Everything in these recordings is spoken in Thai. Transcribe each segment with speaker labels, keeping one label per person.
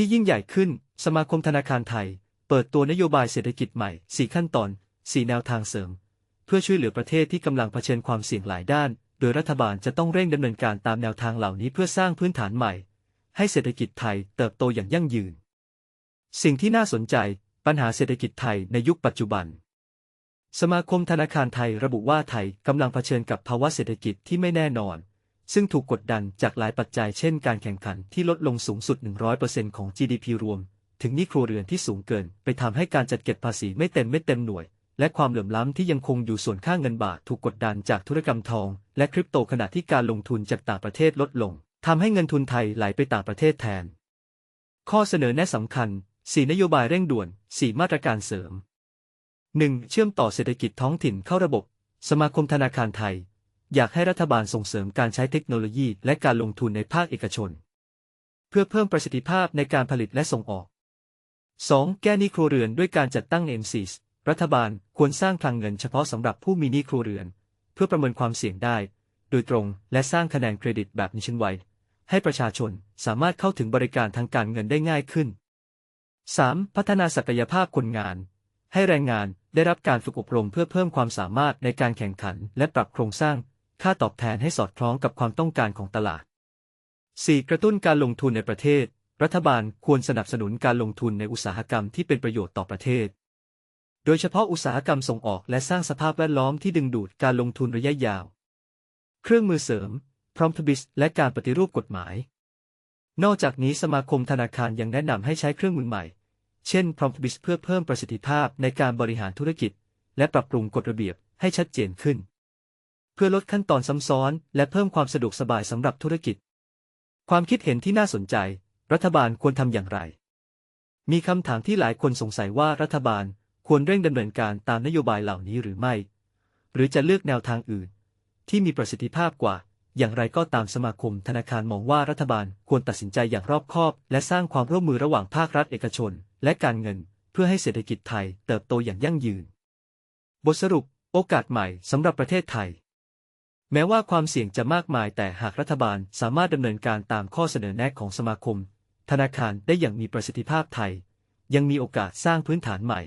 Speaker 1: ที่ยิ่งใหญ่ขึ้น สมาคมธนาคารไทย เปิดตัวนโยบายเศรษฐกิจใหม่ 4 ขั้นตอน 4 แนวทางเสริม เพื่อช่วยเหลือประเทศที่กำลังเผชิญความเสี่ยงหลายด้าน โดยรัฐบาลจะต้องเร่งดำเนินการตามแนวทางเหล่านี้เพื่อสร้างพื้นฐานใหม่ ให้เศรษฐกิจไทยเติบโตอย่างยั่งยืน สิ่งที่น่าสนใจ ปัญหาเศรษฐกิจไทยในยุคปัจจุบันสมาคมธนาคารไทยระบุว่าไทยกำลังเผชิญกับภาวะเศรษฐกิจที่ไม่แน่นอน ซึ่งถูกกดดันจากหลายปัจจัยเช่นการแข่งขันที่ลดลงสูงสุด 100%ของ GDP รวม ถึงนี้ครัวเรือนที่สูงเกิน ไปทำให้การจัดเก็บภาษีไม่เต็มไม่เต็มหน่วย และความเหลื่อมล้ำที่ยังคงอยู่ส่วนค่าเงินบาทถูกกดดันจากธุรกรรมทอง และคริปโตขณะที่การลงทุนจากต่างประเทศลดลงทำให้เงินทุนไทยไหลไปต่างประเทศแทน ข้อเสนอแนะสำคัญ 4 นโยบายเร่งด่วน 4 มาตรการเสริม 1. เชื่อมต่อเศรษฐกิจท้องถิ่นเข้าระบบ สมาคมธนาคารไทย อยากให้รัฐบาลส่งเสริมการใช้เทคโนโลยีและการลงทุนในภาคเอกชน เพื่อเพิ่มประสิทธิภาพในการผลิตและส่งออก 2. แก้หนี้ครัวเรือนด้วยการจัดตั้ง MCs รัฐบาลควรสร้างคลังเงินเฉพาะสำหรับผู้มีหนี้ครัวเรือน เพื่อประเมินความเสี่ยงได้ โดยตรงและสร้างคะแนนเครดิตแบบนิชนไวให้ประชาชนสามารถเข้าถึงบริการทางการเงินได้ง่ายขึ้น 3. พัฒนาศักยภาพคนงาน ให้แรงงานได้รับการฝึกอบรมเพื่อเพิ่มความสามารถในการแข่งขันและปรับโครงสร้าง ค่าตอบแทนให้สอดคล้องกับความต้องการของตลาด 4. กระตุ้นการลงทุนในประเทศ รัฐบาลควรสนับสนุนการลงทุนในอุตสาหกรรมที่เป็นประโยชน์ต่อประเทศ โดยเฉพาะอุตสาหกรรมส่งออกและสร้างสภาพแวดล้อมที่ดึงดูดการลงทุนระยะยาว เครื่องมือเสริม พร้อมทบิสและการปฏิรูปกฎหมาย นอกจากนี้สมาคมธนาคารยังแนะนำให้ใช้เครื่องมือใหม่ เช่นพร้อมทบิสเพื่อเพิ่มประสิทธิภาพในการบริหารธุรกิจ และปรับปรุงกฎระเบียบให้ชัดเจนขึ้น พื่อลดขั้นตอนซ้ำซ้อน และเพิ่มความสะดวกสบายสำหรับธุรกิจ ความคิดเห็นที่น่าสนใจ รัฐบาลควรทำอย่างไร มีคำถามที่หลายคนสงสัยว่ารัฐบาลควรเร่งดำเนินการตามนโยบายเหล่านี้หรือไม่ หรือจะเลือกแนวทางอื่น ที่มีประสิทธิภาพกว่า อย่างไรก็ตามสมาคมธนาคารมองว่ารัฐบาลควรตัดสินใจอย่างรอบคอบ และสร้างความร่วมมือระหว่างภาครัฐเอกชน และการเงิน เพื่อให้เศรษฐกิจไทยเติบโตอย่างยั่งยืน บทสรุป โอกาสใหม่สำหรับประเทศไทย แม้ว่าความเสี่ยงจะมากมายแต่หากรัฐบาลสามารถดำเนินการตามข้อเสนอแนะของสมาคม ธนาคารได้อย่างมีประสิทธิภาพไทย ยังมีโอกาสสร้างพื้นฐานใหม่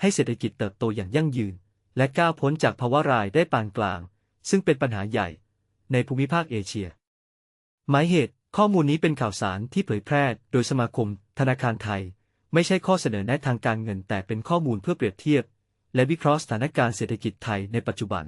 Speaker 1: ให้เศรษฐกิจเติบโตอย่างยั่งยืน และก้าวพ้นจากภาวะรายได้ปานกลาง ซึ่งเป็นปัญหาใหญ่ ในภูมิภาคเอเชีย หมายเหตุข้อมูลนี้เป็นข่าวสารที่เผยแพร่โดยสมาคม ธนาคารไทย ไม่ใช่ข้อเสนอแนะทางการเงินแต่เป็นข้อมูลเพื่อเปรียบเทียบ และวิเคราะห์สถานการณ์เศรษฐกิจไทยในปัจจุบัน